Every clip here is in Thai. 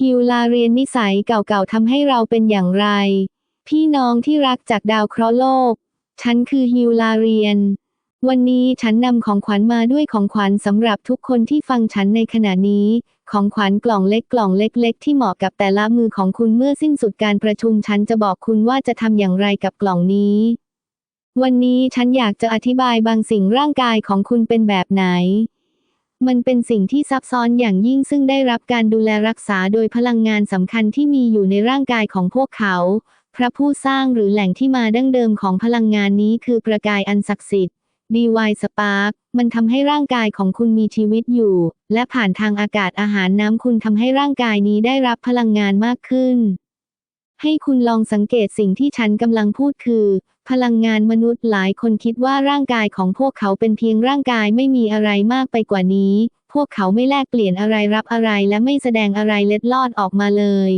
ฮิวลาเรียนนิสัยเก่าๆทำให้เราเป็นอย่างไร พี่น้องที่รักจากดาวเคราะห์โลก ฉันคือฮิวลาเรียน วันนี้ฉันนำของขวัญมาด้วยของขวัญสำหรับทุกคนที่ฟังฉันในขณะนี้ ของขวัญกล่องเล็กกล่องเล็ก ๆ ที่เหมาะกับแต่ละมือของคุณเมื่อสิ้นสุดการประชุมฉันจะบอกคุณว่าจะทำอย่างไรกับกล่องนี้ วันนี้ฉันอยากจะอธิบายบางสิ่งร่างกายของคุณเป็นแบบไหน มันเป็นสิ่งที่ซับซ้อนอย่างยิ่งซึ่งได้รับการดูแลรักษาโดยพลังงานสำคัญที่มีอยู่ในร่างกายของพวกเขา พระผู้สร้างหรือแหล่งที่มาดั้งเดิมของพลังงานนี้คือประกายอันศักดิ์สิทธิ์ DY Spark มันทำให้ร่างกายของคุณมีชีวิตอยู่ และผ่านทางอากาศอาหารน้ำคุณทำให้ร่างกายนี้ได้รับพลังงานมากขึ้น ให้คุณลองสังเกตสิ่งที่ฉันกำลังพูดคือ พลังงานมนุษย์หลายคนคิดว่าร่างกายของพวกเขาเป็นเพียงร่างกายไม่มีอะไรมากไปกว่านี้ พวกเขาไม่แลกเปลี่ยนอะไรรับอะไรและไม่แสดงอะไรเล็ดลอดออกมาเลย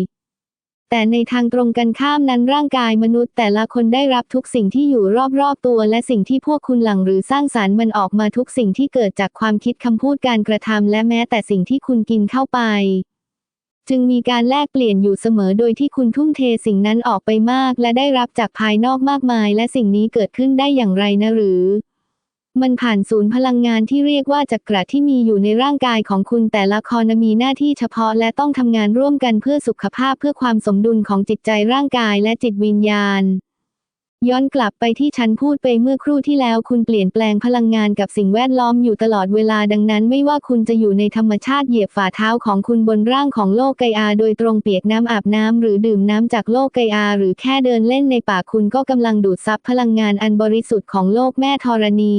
แต่ในทางตรงกันข้ามนั้นร่างกายมนุษย์แต่ละคนได้รับทุกสิ่งที่อยู่รอบๆตัว และสิ่งที่พวกคุณหลั่งหรือสร้างสารรค์มันออกมาทุกสิ่งที่เกิดจากความคิดคำพูดการกระทำและแม้แต่สิ่งที่คุณกินเข้าไป จึงมีการแลกเปลี่ยนอยู่เสมอโดยที่คุณทุ่มเทสิ่งนั้นออกไปมาก และได้รับจากภายนอกมากมาย และสิ่งนี้เกิดขึ้นได้อย่างไรนะหรือ มันผ่านศูนย์พลังงานที่เรียกว่าจักระที่มีอยู่ในร่างกายของคุณแต่ละคอนะมีหน้าที่เฉพาะและต้องทำงานร่วมกันเพื่อสุขภาพเพื่อความสมดุลของจิตใจร่างกายและจิตวิญญาณ ย้อนกลับไปที่ฉันพูดไปเมื่อครู่ที่แล้วคุณเปลี่ยนแปลงพลังงานกับสิ่งแวดล้อมอยู่ตลอดเวลาดังนั้น ไม่ว่าคุณจะอยู่ในธรรมชาติเหยียบฝ่าเท้าของคุณบนร่างของโลกไกอาโดยตรงเปียกน้ำอาบน้ำหรือดื่มน้ำจากโลกไกอาหรือแค่เดินเล่นในป่าคุณก็กำลังดูดซับพลังงานอันบริสุทธิ์ของโลกแม่ธรณี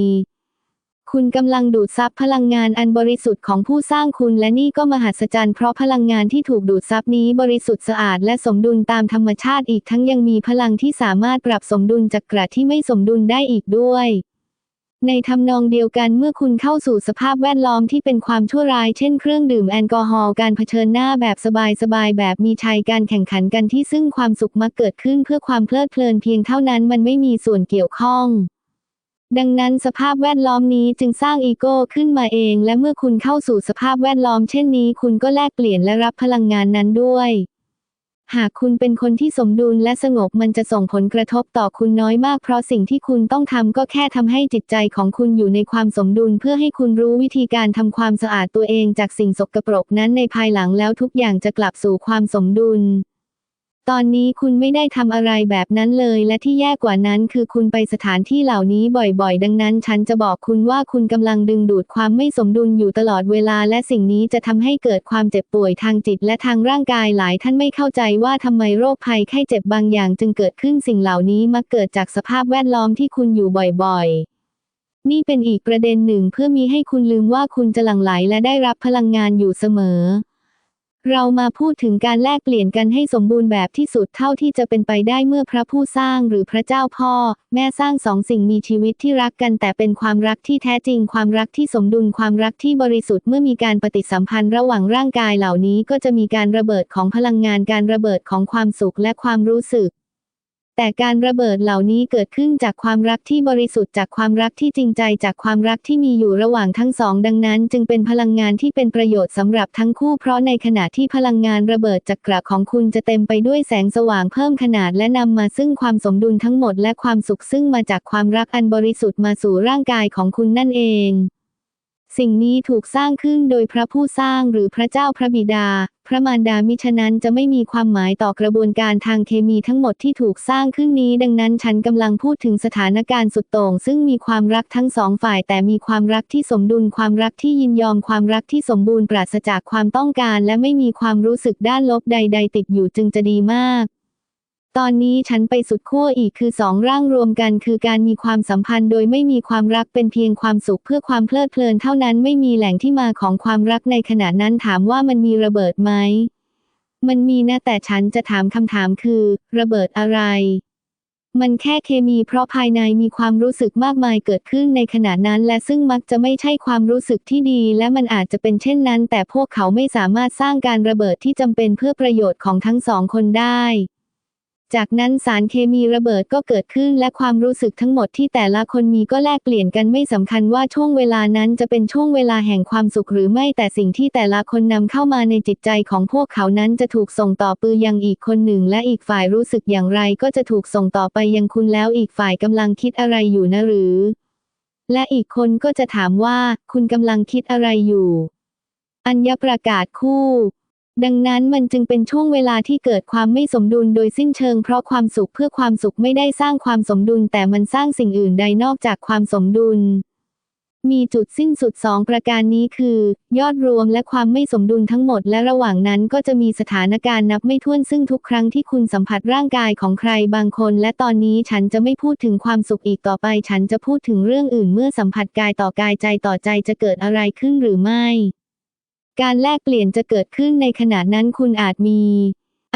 คุณกำลังดูดซับพลังงานอันบริสุทธิ์ของผู้สร้างคุณและนี่ก็มหัศจรรย์เพราะพลังงานที่ถูกดูดซับนี้บริสุทธิ์สะอาดและสมดุลตามธรรมชาติอีกทั้งยังมีพลังที่สามารถปรับสมดุลจักระที่ไม่สมดุลได้อีกด้วยในทำนองเดียวกันเมื่อคุณเข้าสู่สภาพแวดล้อมที่เป็นความชั่วร้ายเช่นเครื่องดื่มแอลกอฮอล์การเผชิญหน้าแบบสบายๆแบบมีชัยการแข่งขันกันที่ซึ่งความสุขมักเกิดขึ้นเพื่อความเพลิดเพลินเพียงเท่านั้นมันไม่มีส่วนเกี่ยวข้อง ดังนั้นสภาพแวดล้อมนี้จึงสร้างอีโก้ขึ้นมาเอง และเมื่อคุณเข้าสู่สภาพแวดล้อมเช่นนี้คุณก็แลกเปลี่ยนและรับพลังงานนั้นด้วย หากคุณเป็นคนที่สมดุลและสงบมันจะส่งผลกระทบต่อคุณน้อยมากเพราะสิ่งที่คุณต้องทำก็แค่ทำให้จิตใจของคุณอยู่ในความสมดุลเพื่อให้คุณรู้วิธีการทำความสะอาดตัวเองจากสิ่งสกปรกนั้นในภายหลังแล้วทุกอย่างจะกลับสู่ความสมดุล ตอนนี้คุณไม่ได้ทำอะไรแบบนั้นเลย และที่แย่กว่านั้นคือคุณไปสถานที่เหล่านี้บ่อยๆ ดังนั้น ฉันจะบอกคุณว่าคุณกำลังดึงดูดความไม่สมดุลอยู่ตลอดเวลา และสิ่งนี้จะทำให้เกิดความเจ็บป่วยทางจิตและทางร่างกายหลายท่านไม่เข้าใจว่าทำไมโรคภัยไข้เจ็บบางอย่างจึงเกิดขึ้นสิ่งเหล่านี้มักเกิดจากสภาพแวดล้อมที่คุณอยู่บ่อยๆนี่เป็นอีกประเด็นหนึ่งเพื่อมีให้คุณลืมว่าคุณจะหลั่งไหลและได้รับพลังงานอยู่เสมอ เรามาพูดถึงการแลกเปลี่ยนกันให้สมบูรณ์แบบที่สุดเท่าที่จะเป็นไปได้เมื่อพระผู้สร้างหรือพระเจ้าพ่อ แม่สร้างสองสิ่งมีชีวิตที่รักกัน แต่เป็นความรักที่แท้จริง ความรักที่สมดุลความรักที่บริสุทธิ์เมื่อมีการปฏิสัมพันธ์ระหว่างร่างกายเหล่านี้ก็จะมีการระเบิดของพลังงานการระเบิดของความสุขและความรู้สึก แต่การระเบิดเหล่านี้เกิดขึ้นจากความรักที่บริสุทธิ์จากความรักที่จริงใจจากความรักที่มีอยู่ระหว่างทั้งสอง ดังนั้น จึงเป็นพลังงานที่เป็นประโยชน์สำหรับทั้งคู่เพราะในขณะที่พลังงานระเบิดจักระของคุณจะเต็มไปด้วยแสงสว่างเพิ่มขนาดและนำมาซึ่งความสมดุลทั้งหมดและความสุขซึ่งมาจากความรักอันบริสุทธิ์มาสู่ร่างกายของคุณนั่นเอง สิ่งนี้ถูกสร้างขึ้นโดยพระผู้สร้างหรือพระเจ้าพระบิดา พระมารดามิฉะนั้นจะไม่มีความหมายต่อกระบวนการทางเคมีทั้งหมดที่ถูกสร้างขึ้นนี้ ดังนั้นฉันกำลังพูดถึงสถานการณ์สุดโต่ง ซึ่งมีความรักทั้งสองฝ่าย แต่มีความรักที่สมดุลความรักที่ยินยอมความรักที่สมบูรณ์ปราศจากความต้องการ และไม่มีความรู้สึกด้านลบใด ๆ ติดอยู่จึงจะดีมาก ตอนนี้ฉันไปสุดขั้วอีกคือสองร่างรวมกัน คือการมีความสัมพันธ์โดยไม่มีความรักเป็นเพียงความสุขเพื่อความเพลิดเพลินเท่านั้นไม่มีแหล่งที่มาของความรักในขณะนั้นถามว่ามันมีระเบิดไหม มันมีนะแต่ฉันจะถามคำถามคือ ระเบิดอะไร มันแค่เคมีเพราะภายในมีความรู้สึกมากมายเกิดขึ้นในขณะนั้น และซึ่งมักจะไม่ใช่ความรู้สึกที่ดี และมันอาจจะเป็นเช่นนั้น แต่พวกเขาไม่สามารถสร้างการระเบิดที่จำเป็นเพื่อประโยชน์ของทั้งสองคนได้ จากนั้นสารเคมีระเบิดก็เกิดขึ้นและความรู้สึกทั้งหมดที่แต่ละคนมีก็แลกเปลี่ยนกันไม่สำคัญว่าช่วงเวลานั้นจะเป็นช่วงเวลาแห่งความสุขหรือไม่แต่สิ่งที่แต่ละคนนำเข้ามาในจิตใจของพวกเขานั้นจะถูกส่งต่อปือยังอีกคนหนึ่ง และอีกฝ่ายรู้สึกอย่างไรก็จะถูกส่งต่อไปยังคุณแล้วอีกฝ่ายกำลังคิดอะไรอยู่นะหรือ และอีกคนก็จะถามว่า คุณกำลังคิดอะไรอยู่ อัญญประกาศคู่ ดังนั้นมันจึงเป็นช่วงเวลาที่เกิดความไม่สมดุลโดยสิ้นเชิงเพราะความสุขเพื่อความสุขไม่ได้สร้างความสมดุลแต่มันสร้างสิ่งอื่นใดนอกจากความสมดุล มีจุดสิ้นสุดสองประการนี้คือ ยอดรวมและความไม่สมดุลทั้งหมดและระหว่างนั้นก็จะมีสถานการณ์นับไม่ถ้วนซึ่งทุกครั้งที่คุณสัมผัสร่างกายของใครบางคน และตอนนี้ฉันจะไม่พูดถึงความสุขอีกต่อไป ฉันจะพูดถึงเรื่องอื่นเมื่อสัมผัสกายต่อกายใจต่อใจจะเกิดอะไรขึ้นหรือไม่ การแลกเปลี่ยนจะเกิดขึ้นในขณะนั้นคุณอาจมี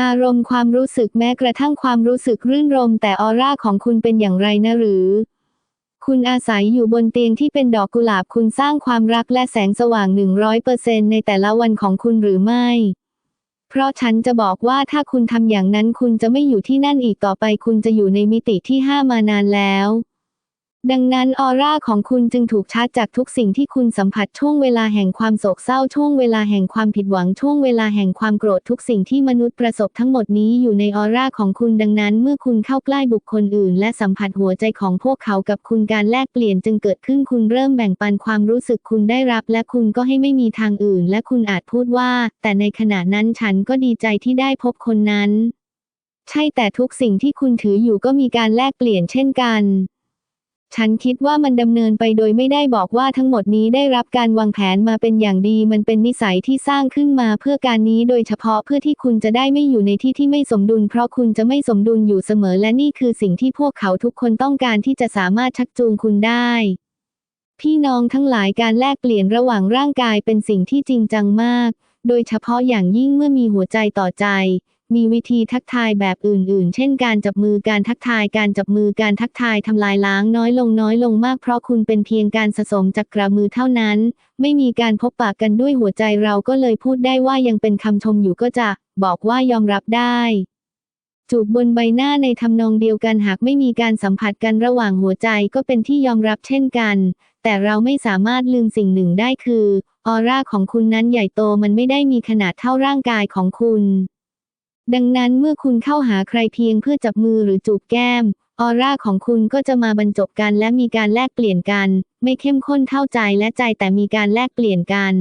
อารมณ์ความรู้สึกแม้กระทั่งความรู้สึกรื่นรมแต่ออร่าของคุณเป็นอย่างไรนะหรือ คุณอาศัยอยู่บนเตียงที่เป็นดอกกุหลาบคุณสร้างความรักและแสงสว่าง 100%ในแต่ละวันของคุณหรือไม่ เพราะฉันจะบอกว่าถ้าคุณทำอย่างนั้นคุณจะไม่อยู่ที่นั่นอีกต่อไป คุณจะอยู่ในมิติที่ห้ามานานแล้ว ดังนั้นออร่าของคุณจึงถูกชาร์จจากทุกสิ่งที่คุณสัมผัสช่วงเวลาแห่งความโศกเศร้าช่วงเวลาแห่งความผิดหวังช่วงเวลาแห่งความโกรธทุกสิ่งที่มนุษย์ประสบทั้งหมดนี้อยู่ในออร่าของคุณดังนั้น เมื่อคุณเข้าใกล้บุคคลอื่น และสัมผัสหัวใจของพวกเขากับคุณการแลกเปลี่ยนจึงเกิดขึ้นคุณเริ่มแบ่งปันความรู้สึกคุณได้รับ และคุณก็ให้ไม่มีทางอื่น และคุณอาจพูดว่า แต่ในขณะนั้นฉันก็ดีใจที่ได้พบคนนั้น ใช่แต่ทุกสิ่งที่คุณถืออยู่ก็มีการแลกเปลี่ยนเช่นกัน ฉันคิดว่ามันดำเนินไปโดยไม่ได้บอกว่าทั้งหมดนี้ได้รับการวางแผนมาเป็นอย่างดี มันเป็นนิสัยที่สร้างขึ้นมาเพื่อการนี้โดยเฉพาะเพื่อที่คุณจะได้ไม่อยู่ในที่ที่ไม่สมดุล เพราะคุณจะไม่สมดุลอยู่เสมอและนี่คือสิ่งที่พวกเขาทุกคนต้องการที่จะสามารถชักจูงคุณได้ พี่น้องทั้งหลายการแลกเปลี่ยนระหว่างร่างกายเป็นสิ่งที่จริงจังมาก โดยเฉพาะอย่างยิ่งเมื่อมีหัวใจต่อใจ มีวิธีทักทายแบบอื่นๆ เช่นการจับมือการทักทายการจับมือการทักทายทำลายล้างน้อยลงน้อยลงมากเพราะคุณเป็นเพียงการสะสมจากกระมือเท่านั้น ไม่มีการพบปากกันด้วยหัวใจเราก็เลยพูดได้ว่ายังเป็นคำชมอยู่ก็จะ บอกว่ายอมรับได้ จูบบนใบหน้าในทำนองเดียวกันหากไม่มีการสัมผัสกันระหว่างหัวใจก็เป็นที่ยอมรับเช่นกัน แต่เราไม่สามารถลืมสิ่งหนึ่งได้คือออร่าของคุณนั้นใหญ่โตมันไม่ได้มีขนาดเท่าร่างกายของคุณ ดังนั้นเมื่อคุณเข้าหาใครเพียงเพื่อจับมือหรือจูบแก้ม ออร่าของคุณก็จะมาบรรจบกันและมีการแลกเปลี่ยนกัน ไม่เข้มข้นเท่าใจและใจแต่มีการแลกเปลี่ยนกัน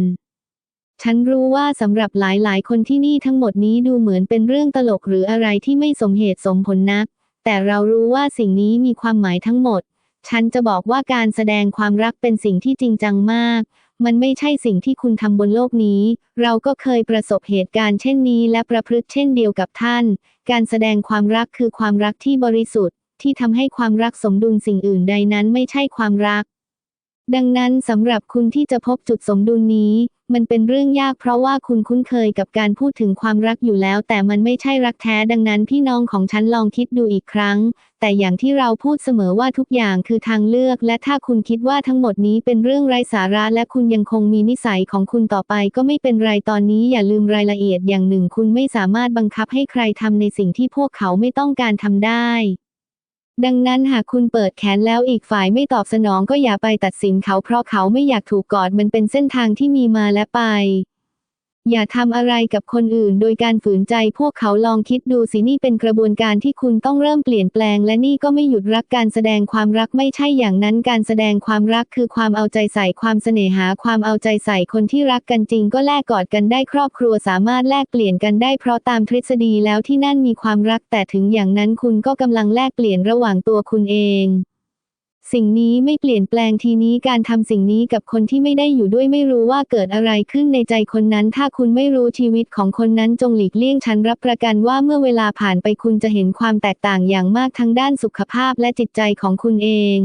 ฉันรู้ว่าสำหรับหลายๆ คนที่นี่ทั้งหมดนี้ดูเหมือนเป็นเรื่องตลกหรืออะไรที่ไม่สมเหตุสมผลนัก แต่เรารู้ว่าสิ่งนี้มีความหมายทั้งหมด ฉันจะบอกว่าการแสดงความรักเป็นสิ่งที่จริงจังมาก มันไม่ใช่สิ่งที่คุณทำบนโลกนี้ เราก็เคยประสบเหตุการณ์เช่นนี้และประพฤติเช่นเดียวกับท่าน การแสดงความรักคือความรักที่บริสุทธิ์ ที่ทำให้ความรักสมดุลสิ่งอื่นใดนั้นไม่ใช่ความรัก ดังนั้นสำหรับคุณที่จะพบจุดสมดุลนี้ มันเป็นเรื่องยากเพราะว่าคุณคุ้นเคยกับการพูดถึงความรักอยู่แล้ว แต่มันไม่ใช่รักแท้ดังนั้นพี่น้องของฉันลองคิดดูอีกครั้ง แต่อย่างที่เราพูดเสมอว่าทุกอย่างคือทางเลือก และถ้าคุณคิดว่าทั้งหมดนี้เป็นเรื่องไร้สาระและคุณยังคงมีนิสัยของคุณต่อไป ก็ไม่เป็นไรตอนนี้อย่าลืมรายละเอียดอย่างหนึ่ง คุณไม่สามารถบังคับให้ใครทำในสิ่งที่พวกเขาไม่ต้องการทำได้ ดังนั้นหากคุณเปิดแขนแล้วอีกฝ่ายไม่ตอบสนองก็อย่าไปตัดสินเขาเพราะเขาไม่อยากถูกกอดมันเป็นเส้นทางที่มีมาและไป อย่าทำอะไรกับคนอื่น โดยการฝืนใจพวกเขาลองคิดดูสินี่เป็นกระบวนการที่คุณต้องเริ่มเปลี่ยนแปลง และนี่ก็ไม่หยุดรักการแสดงความรักไม่ใช่อย่างนั้นการแสดงความรักคือความเอาใจใส่ความเสน่หาความเอาใจใส่คนที่รักกันจริง ก็แลกกอดกันได้ครอบครัวสามารถแลกเปลี่ยนกันได้เพราะตามทฤษฎีแล้วที่นั่นมีความรักแต่ถึงอย่างนั้นคุณก็กำลังแลกเปลี่ยนระหว่างตัวคุณเอง สิ่งนี้ไม่เปลี่ยนแปลงทีนี้การทำสิ่งนี้กับคนที่ไม่ได้อยู่ด้วยไม่รู้ว่าเกิดอะไรขึ้นในใจคนนั้น ถ้าคุณไม่รู้ชีวิตของคนนั้นจงหลีกเลี่ยงฉันรับประกันว่าเมื่อเวลาผ่านไปคุณจะเห็นความแตกต่างอย่างมากทั้งด้านสุขภาพและจิตใจของคุณเอง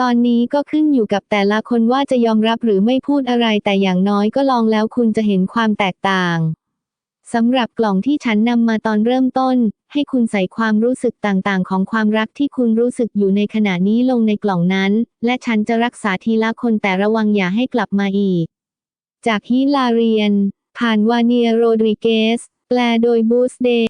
ตอนนี้ก็ขึ้นอยู่กับแต่ละคนว่าจะยอมรับหรือไม่พูดอะไรแต่อย่างน้อยก็ลองแล้วคุณจะเห็นความแตกต่าง สำหรับกล่องที่ฉันนำมาตอนเริ่มต้น ให้คุณใส่ความรู้สึกต่างๆ ของความรักที่คุณรู้สึกอยู่ในขณะนี้ลงในกล่องนั้น และฉันจะรักษาทีละคนแต่ระวังอย่าให้กลับมาอีก จากฮิลาเรียน ผ่านวาเนียโรดริเกส แปลโดยบูสเด